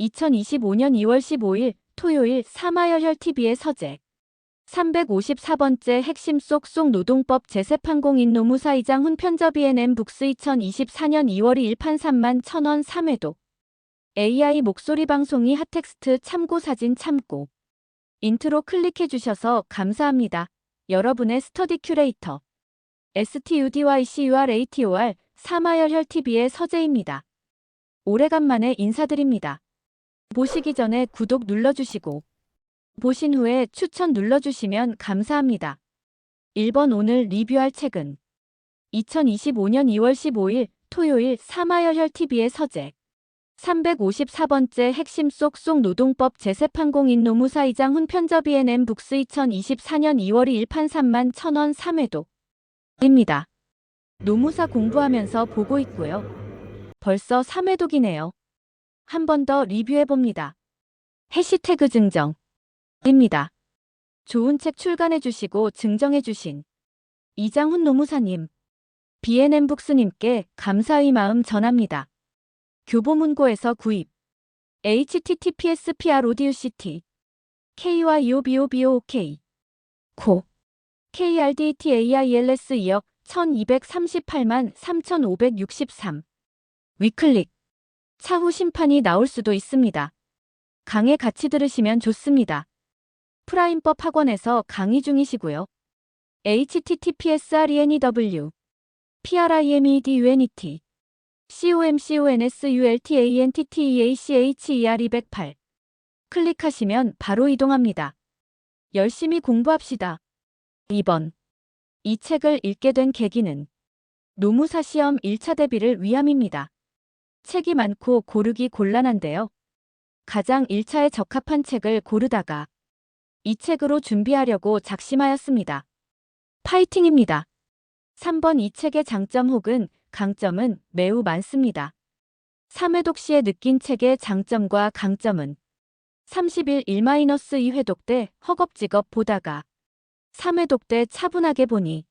2025년 2월 15일 토요일 사마열혈TV의 서재 354번째 핵심 쏙쏙 노동법 제세판공인 노무사이장 훈편접 ENM 북스 2024년 2월 2일 판 3만 1000원 3회도 AI 목소리 방송이 핫텍스트 참고 사진 참고 인트로 클릭해 주셔서 감사합니다. 여러분의 스터디 큐레이터 STUDYCURATOR 사마열혈TV의 서재입니다. 오래간만에 인사드립니다. 보시기 전에 구독 눌러주시고 보신 후에 추천 눌러주시면 감사합니다. 1번 오늘 리뷰할 책은 2025년 2월 15일 토요일 사마열혈TV의 서재 354번째 핵심 쏙쏙 노동법 제세판공인 노무사이장 훈편접 ENM 북스 2024년 2월 2일 판 3만 1000원 3회도 입니다. 노무사 공부하면서 보고 있고요. 벌써 3회독이네요. 한 번 더 리뷰해봅니다. 해시태그 증정. 입니다. 좋은 책 출간해주시고 증정해주신 이장훈 노무사님, BNM북스님께 감사의 마음 전합니다. 교보문고에서 구입. https prODUCT KY EOBOBOK 코 KRDTAILS 2억 1238만 3563 위클릭 차후 심판이 나올 수도 있습니다. 강의 같이 들으시면 좋습니다. 프라임법 학원에서 강의 중이시고요. https renew primedunit comconsultantantcher 208 클릭하시면 바로 이동합니다. 열심히 공부합시다. 2번. 이 책을 읽게 된 계기는 노무사 시험 1차 대비를 위함입니다. 책이 많고 고르기 곤란한데요. 가장 1차에 적합한 책을 고르다가 이 책으로 준비하려고 작심하였습니다. 파이팅입니다. 3번 이 책의 장점 혹은 강점은 매우 많습니다. 3회 독 시에 느낀 책의 장점과 강점은 30일 1-2회독 때 허겁지겁 보다가 3회독 때 차분하게 보니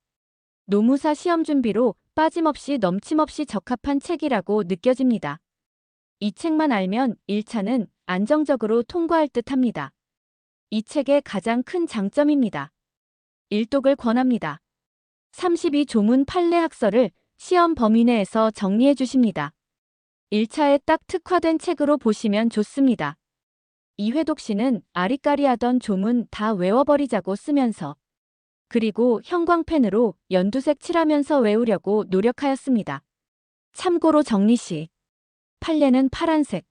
노무사 시험 준비로 빠짐없이 넘침없이 적합한 책이라고 느껴집니다. 이 책만 알면 1차는 안정적으로 통과할 듯 합니다. 이 책의 가장 큰 장점입니다. 일독을 권합니다. 32조문 판례 학설을 시험 범위 내에서 정리해 주십니다. 1차에 딱 특화된 책으로 보시면 좋습니다. 2회독 시는 아리까리하던 조문 다 외워버리자고 쓰면서 그리고 형광펜으로 연두색 칠하면서 외우려고 노력하였습니다. 참고로 정리시 판례는 파란색,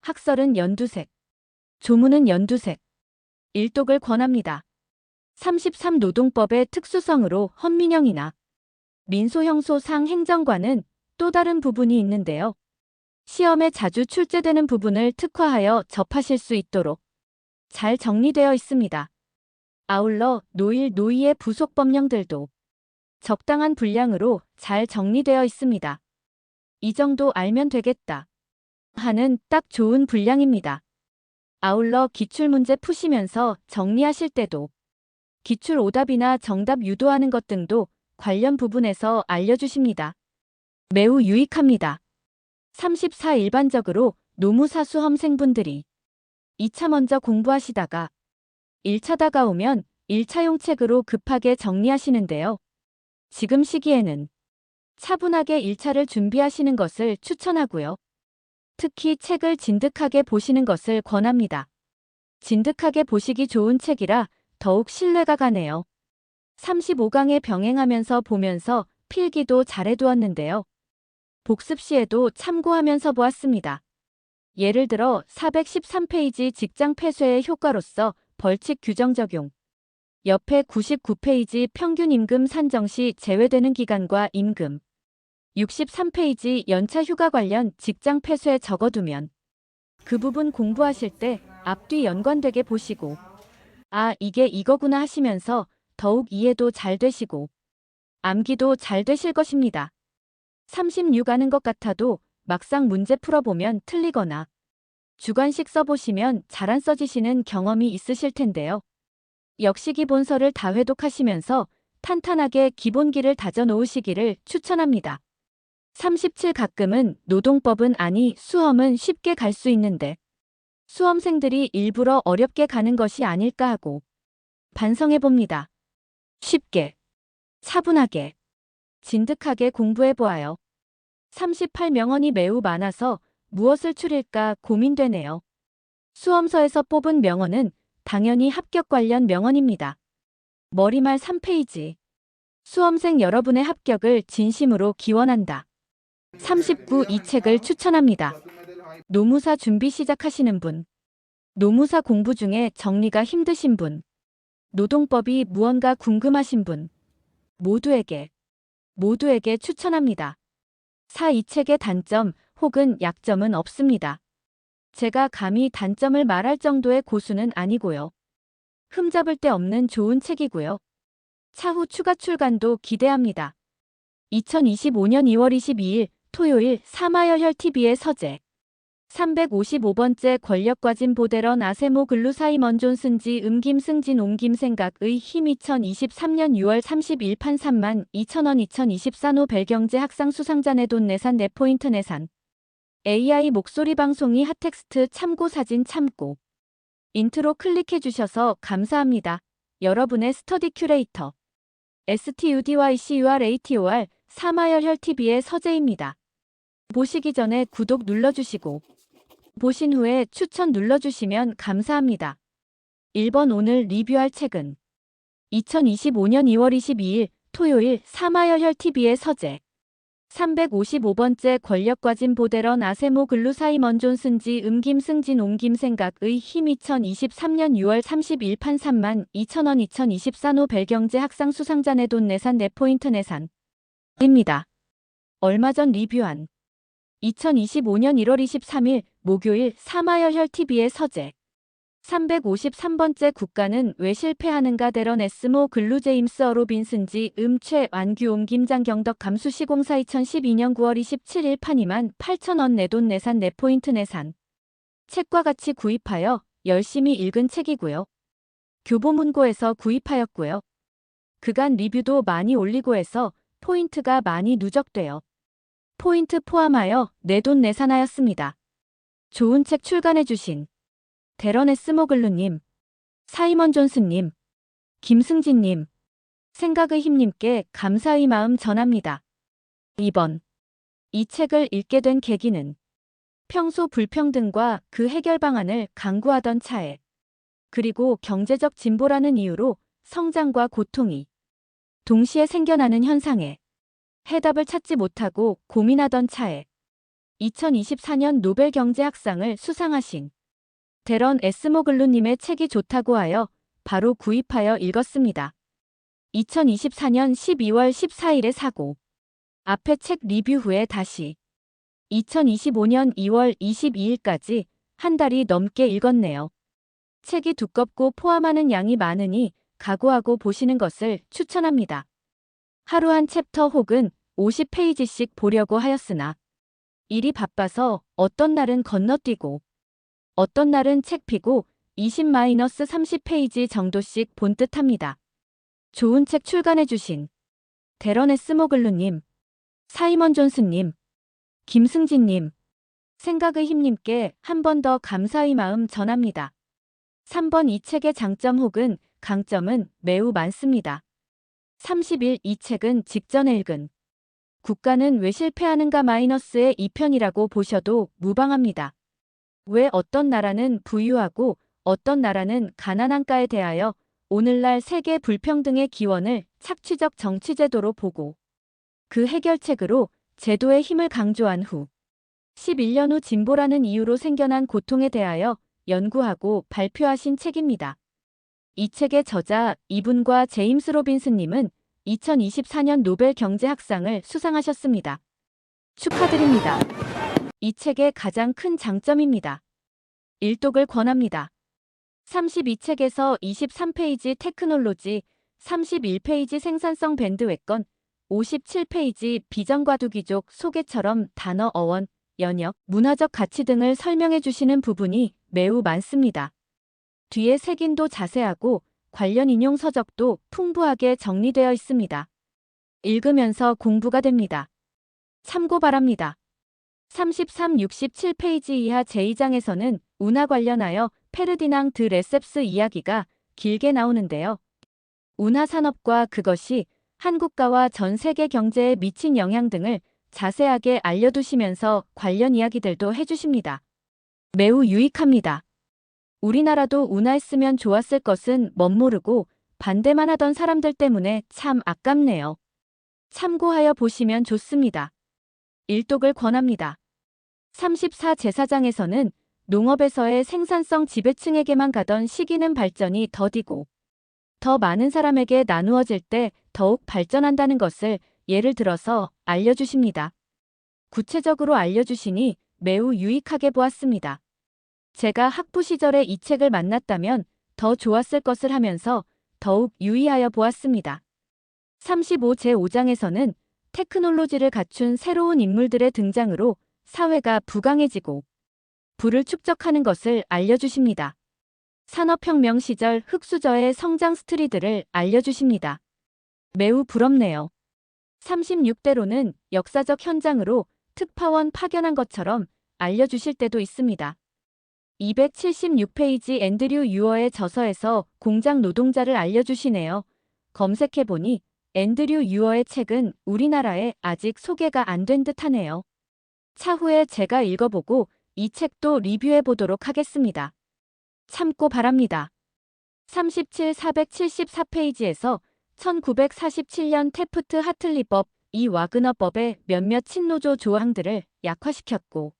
학설은 연두색, 조문은 연두색, 일독을 권합니다. 33 노동법의 특수성으로 헌민형이나 민소형소상 행정과는 또 다른 부분이 있는데요. 시험에 자주 출제되는 부분을 특화하여 접하실 수 있도록 잘 정리되어 있습니다. 아울러 노일 노이의 부속 법령들도 적당한 분량으로 잘 정리되어 있습니다. 이 정도 알면 되겠다 하는 딱 좋은 분량입니다. 아울러 기출문제 푸시면서 정리하실 때도 기출 오답이나 정답 유도하는 것 등도 관련 부분에서 알려주십니다. 매우 유익합니다. 34 일반적으로 노무사수 험생분들이 2차 먼저 공부하시다가 1차 다가오면 1차용 책으로 급하게 정리하시는데요. 지금 시기에는 차분하게 1차를 준비하시는 것을 추천하고요. 특히 책을 진득하게 보시는 것을 권합니다. 진득하게 보시기 좋은 책이라 더욱 신뢰가 가네요. 35강에 병행하면서 보면서 필기도 잘해두었는데요. 복습 시에도 참고하면서 보았습니다. 예를 들어 413페이지 직장 폐쇄의 효과로서 벌칙 규정 적용. 옆에 99페이지 평균 임금 산정 시 제외되는 기간과 임금. 63페이지 연차 휴가 관련 직장 폐쇄 적어두면 그 부분 공부하실 때 앞뒤 연관되게 보시고 아, 이게 이거구나 하시면서 더욱 이해도 잘 되시고 암기도 잘 되실 것입니다. 36 아는 것 같아도 막상 문제 풀어보면 틀리거나 주관식 써보시면 잘 안 써지시는 경험이 있으실 텐데요. 역시 기본서를 다 회독하시면서 탄탄하게 기본기를 다져 놓으시기를 추천합니다. 37 가끔은 노동법은 아니 수험은 쉽게 갈 수 있는데 수험생들이 일부러 어렵게 가는 것이 아닐까 하고 반성해 봅니다. 쉽게, 차분하게, 진득하게 공부해 보아요. 38명언이 매우 많아서 무엇을 추릴까 고민되네요. 수험서에서 뽑은 명언은 당연히 합격 관련 명언입니다. 머리말 3페이지. 수험생 여러분의 합격을 진심으로 기원한다. 39 이 책을 추천합니다. 노무사 준비 시작하시는 분. 노무사 공부 중에 정리가 힘드신 분. 노동법이 무언가 궁금하신 분. 모두에게, 모두에게 추천합니다. 4. 이 책의 단점 혹은 약점은 없습니다. 제가 감히 단점을 말할 정도의 고수는 아니고요. 흠잡을 데 없는 좋은 책이고요. 차후 추가 출간도 기대합니다. 2025년 2월 22일 토요일 사마여혈 TV의 서재 355번째 권력과진 보데런 아세모 글루 사이먼 존슨지 음김승진 옴김생각의 힘 2023년 6월 30일 판 3만 2천원 2024노 벨경제 학상 수상자 내돈 내산 내포인트 내산 AI 목소리 방송이 핫텍스트 참고 사진 참고 인트로 클릭해 주셔서 감사합니다. 여러분의 스터디 큐레이터 STUDYCURATOR 사마열혈 TV의 서재입니다. 보시기 전에 구독 눌러주시고 보신 후에 추천 눌러주시면 감사합니다. 1번 오늘 리뷰할 책은 2025년 2월 22일 토요일 사마열혈 TV의 서재 355번째 권력과진 보데런 아세모 글루 사이먼 존슨지 음김 승진 옴김생각의 힘 2023년 6월 30일 판 3만 2천원 2024 노 벨경제 학상 수상자 내돈 내산 내포인트 내산 입니다. 얼마 전 리뷰한 2025년 1월 23일 목요일 사마열혈 TV의 서재 353번째 국가는 왜 실패하는가 데런 에스모 글루 제임스 어로빈슨지 음최 완규 옴 김장 경덕 감수시공사 2012년 9월 27일 판이만 8천원 내돈 내산 내포인트 내산 책과 같이 구입하여 열심히 읽은 책이고요. 교보문고에서 구입하였고요. 그간 리뷰도 많이 올리고 해서 포인트가 많이 누적되어 포인트 포함하여 내돈 내산하였습니다. 좋은 책 출간해주신 데런 에스모글루님, 사이먼 존스님, 김승진님, 생각의 힘님께 감사의 마음 전합니다. 2번. 이 책을 읽게 된 계기는 평소 불평등과 그 해결 방안을 강구하던 차에 그리고 경제적 진보라는 이유로 성장과 고통이 동시에 생겨나는 현상에 해답을 찾지 못하고 고민하던 차에 2024년 노벨 경제학상을 수상하신 데런 에스모글루님의 책이 좋다고 하여 바로 구입하여 읽었습니다. 2024년 12월 14일에 사고 앞에 책 리뷰 후에 다시 2025년 2월 22일까지 한 달이 넘게 읽었네요. 책이 두껍고 포함하는 양이 많으니 각오하고 보시는 것을 추천합니다. 하루 한 챕터 혹은 50페이지씩 보려고 하였으나 일이 바빠서 어떤 날은 건너뛰고 어떤 날은 책 피고 20-30페이지 정도씩 본 듯합니다. 좋은 책 출간해주신 데런 에스모글루님, 사이먼 존스님, 김승진님, 생각의 힘님께 한 번 더 감사의 마음 전합니다. 3번 이 책의 장점 혹은 강점은 매우 많습니다. 30일 이 책은 직전에 읽은 국가는 왜 실패하는가 마이너스의 2편이라고 보셔도 무방합니다. 왜 어떤 나라는 부유하고 어떤 나라는 가난한가에 대하여 오늘날 세계 불평등의 기원을 착취적 정치제도로 보고 그 해결책으로 제도의 힘을 강조한 후 11년 후 진보라는 이유로 생겨난 고통에 대하여 연구하고 발표하신 책입니다. 이 책의 저자 이분과 제임스 로빈스님은 2024년 노벨 경제학상을 수상하셨습니다. 축하드립니다. 이 책의 가장 큰 장점입니다. 일독을 권합니다. 32책에서 23페이지 테크놀로지, 31페이지 생산성 밴드 외건, 57페이지 비전과두기족 소개처럼 단어 어원, 연역, 문화적 가치 등을 설명해 주시는 부분이 매우 많습니다. 뒤에 색인도 자세하고 관련 인용 서적도 풍부하게 정리되어 있습니다. 읽으면서 공부가 됩니다. 참고 바랍니다. 33, 67페이지 이하 제2장에서는 운하 관련하여 페르디낭 드 레셉스 이야기가 길게 나오는데요. 운하 산업과 그것이 한국가와 전 세계 경제에 미친 영향 등을 자세하게 알려두시면서 관련 이야기들도 해주십니다. 매우 유익합니다. 우리나라도 운하했으면 좋았을 것은 멋모르고 반대만 하던 사람들 때문에 참 아깝네요. 참고하여 보시면 좋습니다. 일독을 권합니다. 34 제사장에서는 농업에서의 생산성 지배층에게만 가던 시기는 발전이 더디고 더 많은 사람에게 나누어질 때 더욱 발전한다는 것을 예를 들어서 알려주십니다. 구체적으로 알려주시니 매우 유익하게 보았습니다. 제가 학부 시절에 이 책을 만났다면 더 좋았을 것을 하면서 더욱 유의하여 보았습니다. 35 제5장에서는 테크놀로지를 갖춘 새로운 인물들의 등장으로 사회가 부강해지고 부를 축적하는 것을 알려주십니다. 산업혁명 시절 흑수저의 성장 스트리들을 알려주십니다. 매우 부럽네요. 36대로는 역사적 현장으로 특파원 파견한 것처럼 알려주실 때도 있습니다. 276페이지 앤드류 유어의 저서에서 공장 노동자를 알려주시네요. 검색해보니 앤드류 유어의 책은 우리나라에 아직 소개가 안 된 듯하네요. 차후에 제가 읽어보고 이 책도 리뷰해 보도록 하겠습니다. 참고 바랍니다. 37 474페이지에서 1947년 테프트 하틀리법 이 와그너법의 몇몇 친노조 조항들을 약화시켰고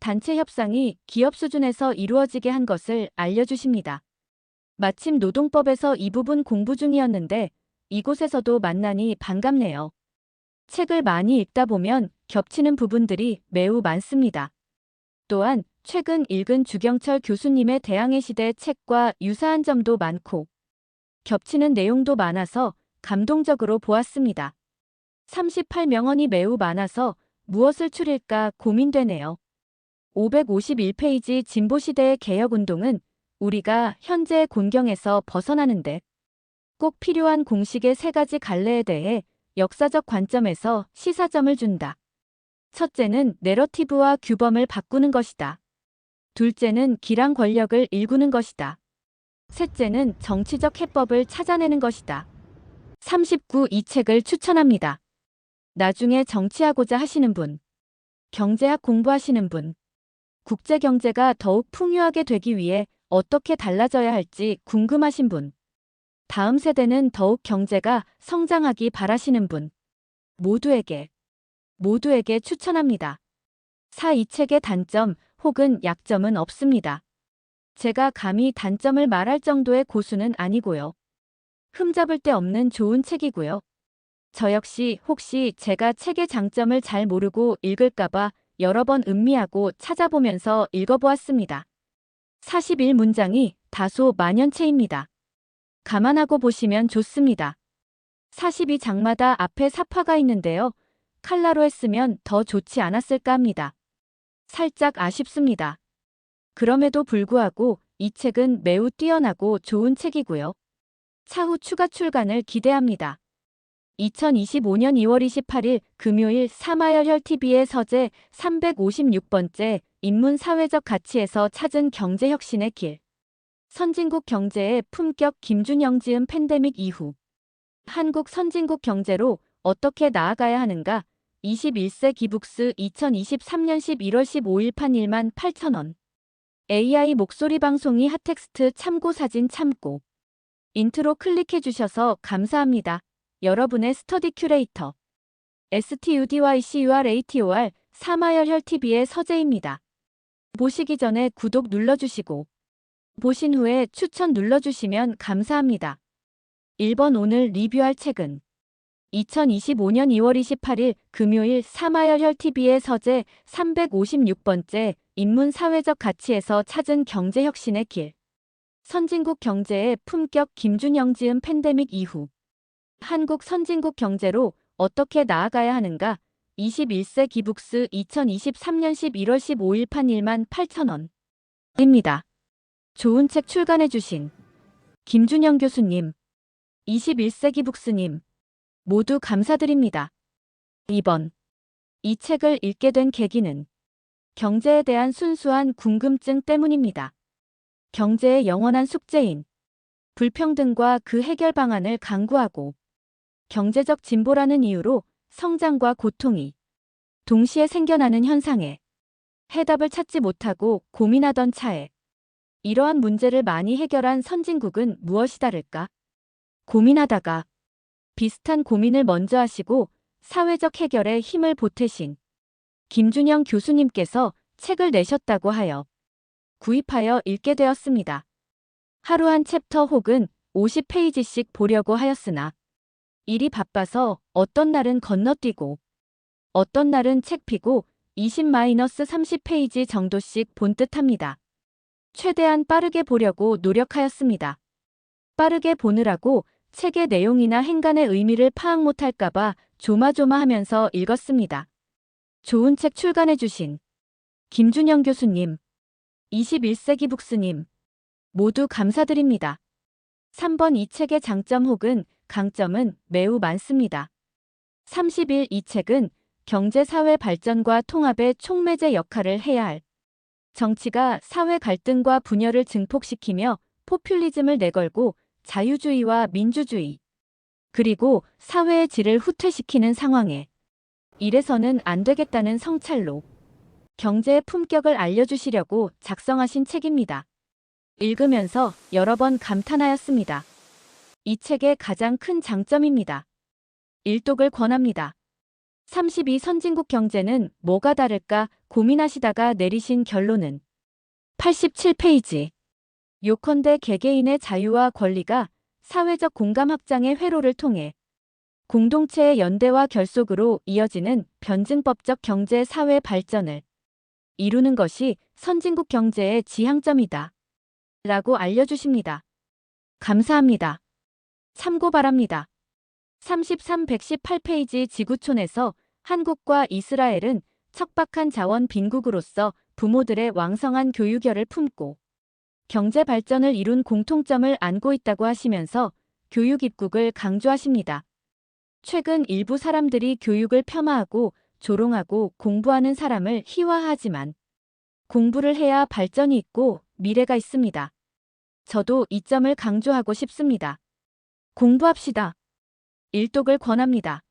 단체 협상이 기업 수준에서 이루어지게 한 것을 알려주십니다. 마침 노동법에서 이 부분 공부 중이었는데 이곳에서도 만나니 반갑네요. 책을 많이 읽다 보면 겹치는 부분들이 매우 많습니다. 또한 최근 읽은 주경철 교수님의 대항해 시대 책과 유사한 점도 많고 겹치는 내용도 많아서 감동적으로 보았습니다. 38명언이 매우 많아서 무엇을 추릴까 고민되네요. 551페이지 진보시대의 개혁운동은 우리가 현재의 곤경에서 벗어나는데 꼭 필요한 공식의 세 가지 갈래에 대해 역사적 관점에서 시사점을 준다. 첫째는 내러티브와 규범을 바꾸는 것이다. 둘째는 기랑 권력을 일구는 것이다. 셋째는 정치적 해법을 찾아내는 것이다. 39 이 책을 추천합니다. 나중에 정치하고자 하시는 분, 경제학 공부하시는 분, 국제 경제가 더욱 풍요하게 되기 위해 어떻게 달라져야 할지 궁금하신 분, 다음 세대는 더욱 경제가 성장하기 바라시는 분, 모두에게, 모두에게 추천합니다. 4. 이 책의 단점 혹은 약점은 없습니다. 제가 감히 단점을 말할 정도의 고수는 아니고요. 흠잡을 데 없는 좋은 책이고요. 저 역시 혹시 제가 책의 장점을 잘 모르고 읽을까봐 여러 번 음미하고 찾아보면서 읽어보았습니다. 41문장이 다소 만연체입니다. 감안하고 보시면 좋습니다. 42장마다 앞에 사파가 있는데요. 칼라로 했으면 더 좋지 않았을까 합니다. 살짝 아쉽습니다. 그럼에도 불구하고 이 책은 매우 뛰어나고 좋은 책이고요. 차후 추가 출간을 기대합니다. 2025년 2월 28일 금요일 사마열혈 TV의 서재 356번째 인문 사회적 가치에서 찾은 경제혁신의 길. 선진국 경제의 품격 김준영 지음 팬데믹 이후 한국 선진국 경제로 어떻게 나아가야 하는가 21세 기북스 2023년 11월 15일 판 1만 8천원 AI 목소리 방송이 핫텍스트 참고 사진 참고 인트로 클릭해 주셔서 감사합니다. 여러분의 스터디 큐레이터 STUDYCURATOR 사마열혈TV의 서재입니다. 보시기 전에 구독 눌러주시고 보신 후에 추천 눌러주시면 감사합니다. 1번 오늘 리뷰할 책은 2025년 2월 28일 금요일 사마열혈TV의 서재 356번째 인문 사회적 가치에서 찾은 경제혁신의 길. 선진국 경제의 품격 김준영 지음 팬데믹 이후 한국 선진국 경제로 어떻게 나아가야 하는가 21세 기 북스 2023년 11월 15일 판 1만 8천원 입니다. 좋은 책 출간해 주신 김준영 교수님, 21세 기 북스님 모두 감사드립니다. 2번 이 책을 읽게 된 계기는 경제에 대한 순수한 궁금증 때문입니다. 경제의 영원한 숙제인 불평등과 그 해결 방안을 강구하고 경제적 진보라는 이유로 성장과 고통이 동시에 생겨나는 현상에 해답을 찾지 못하고 고민하던 차에 이러한 문제를 많이 해결한 선진국은 무엇이 다를까? 고민하다가 비슷한 고민을 먼저 하시고 사회적 해결에 힘을 보태신 김준영 교수님께서 책을 내셨다고 하여 구입하여 읽게 되었습니다. 하루 한 챕터 혹은 50페이지씩 보려고 하였으나 일이 바빠서 어떤 날은 건너뛰고 어떤 날은 책 피고 20-30페이지 정도씩 본 듯합니다. 최대한 빠르게 보려고 노력하였습니다. 빠르게 보느라고 책의 내용이나 행간의 의미를 파악 못할까봐 조마조마하면서 읽었습니다. 좋은 책 출간해주신 김준영 교수님, 21세기 북스님, 모두 감사드립니다. 3번 이 책의 장점 혹은 강점은 매우 많습니다. 30일 이 책은 경제 사회 발전과 통합의 촉매제 역할을 해야 할 정치가 사회 갈등과 분열을 증폭시키며 포퓰리즘을 내걸고 자유주의와 민주주의 그리고 사회의 질을 후퇴시키는 상황에 이래서는 안 되겠다는 성찰로 경제의 품격을 알려주시려고 작성하신 책입니다. 읽으면서 여러 번 감탄하였습니다. 이 책의 가장 큰 장점입니다. 일독을 권합니다. 32 선진국 경제는 뭐가 다를까 고민하시다가 내리신 결론은 87페이지. 요컨대 개개인의 자유와 권리가 사회적 공감 확장의 회로를 통해 공동체의 연대와 결속으로 이어지는 변증법적 경제 사회 발전을 이루는 것이 선진국 경제의 지향점이다. 라고 알려주십니다. 감사합니다. 참고 바랍니다. 33 118페이지 지구촌에서 한국과 이스라엘은 척박한 자원 빈국으로서 부모들의 왕성한 교육열을 품고 경제 발전을 이룬 공통점을 안고 있다고 하시면서 교육 입국을 강조하십니다. 최근 일부 사람들이 교육을 폄하하고 조롱하고 공부하는 사람을 희화하지만 공부를 해야 발전이 있고 미래가 있습니다. 저도 이 점을 강조하고 싶습니다. 공부합시다. 일독을 권합니다.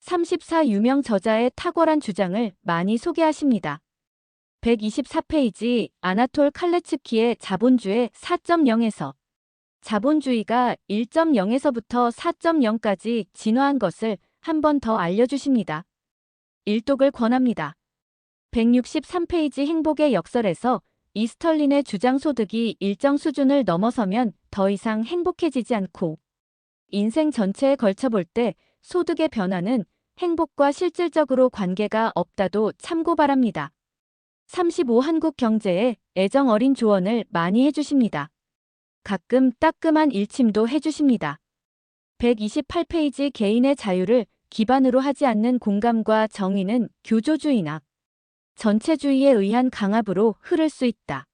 34 유명 저자의 탁월한 주장을 많이 소개하십니다. 124페이지 아나톨 칼레츠키의 자본주의 4.0에서 자본주의가 1.0에서부터 4.0까지 진화한 것을 한 번 더 알려주십니다. 일독을 권합니다. 163페이지 행복의 역설에서 이스털린의 주장 소득이 일정 수준을 넘어서면 더 이상 행복해지지 않고 인생 전체에 걸쳐 볼 때 소득의 변화는 행복과 실질적으로 관계가 없다도 참고 바랍니다. 35 한국 경제에 애정 어린 조언을 많이 해주십니다. 가끔 따끔한 일침도 해주십니다. 128페이지 개인의 자유를 기반으로 하지 않는 공감과 정의는 교조주의나 전체주의에 의한 강압으로 흐를 수 있다.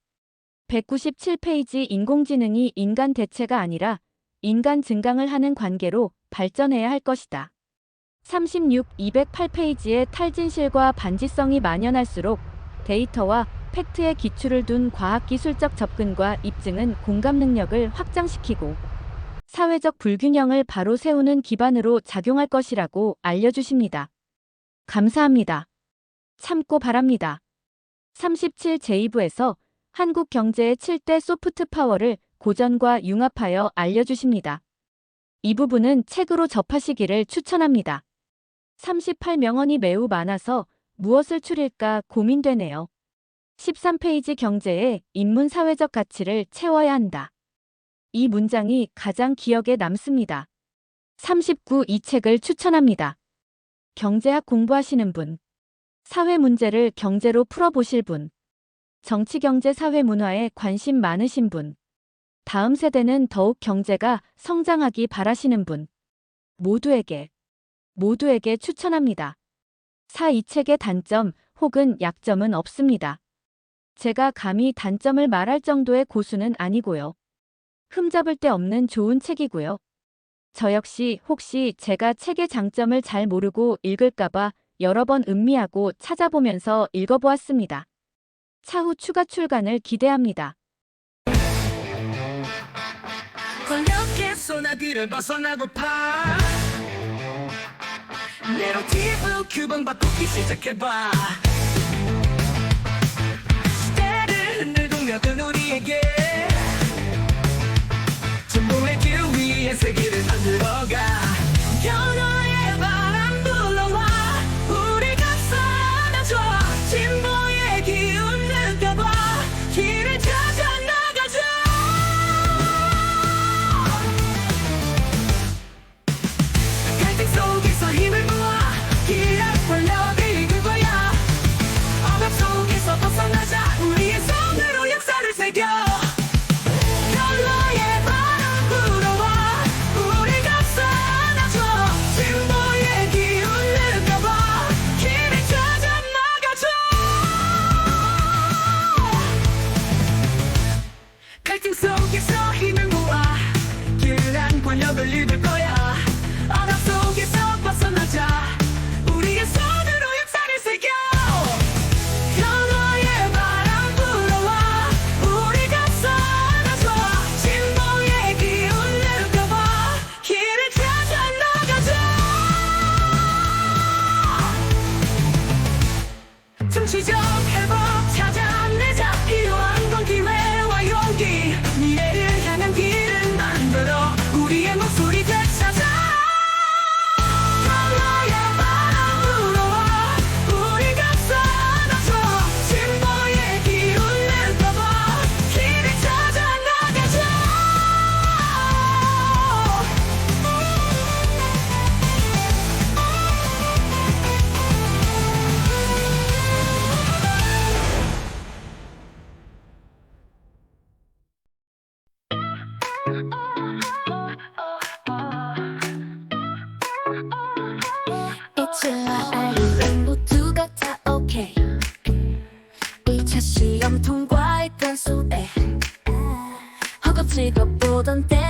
197페이지 인공지능이 인간 대체가 아니라 인간 증강을 하는 관계로 발전해야 할 것이다. 36, 208페이지의 탈진실과 반지성이 만연할수록 데이터와 팩트의 기초를 둔 과학기술적 접근과 입증은 공감 능력을 확장시키고 사회적 불균형을 바로 세우는 기반으로 작용할 것이라고 알려주십니다. 감사합니다. 참고 바랍니다. 37 제2부에서 한국 경제의 7대 소프트 파워를 고전과 융합하여 알려주십니다. 이 부분은 책으로 접하시기를 추천합니다. 38명언이 매우 많아서 무엇을 추릴까 고민되네요. 13페이지 경제의 인문 사회적 가치를 채워야 한다. 이 문장이 가장 기억에 남습니다. 39 이 책을 추천합니다. 경제학 공부하시는 분, 사회 문제를 경제로 풀어보실 분, 정치 경제 사회 문화에 관심 많으신 분, 다음 세대는 더욱 경제가 성장하기 바라시는 분 모두에게 모두에게 추천합니다. 4. 이 책의 단점 혹은 약점은 없습니다. 제가 감히 단점을 말할 정도의 고수는 아니고요. 흠잡을 데 없는 좋은 책이고요. 저 역시 혹시 제가 책의 장점을 잘 모르고 읽을까봐 여러 번 음미하고 찾아보면서 읽어보았습니다. 차후 추가 출간을 기대합니다. 전화기를 벗어나고파. 내로 TV 규범 바꾸기 시작해봐. 시대를 흔들며 그 우리에게 전부의 길 위에 세계를 만들어가. 起脚。 칠라이 모두가 다 오케이 1차 시험 통과했던 소에 허겁지겁 보던 때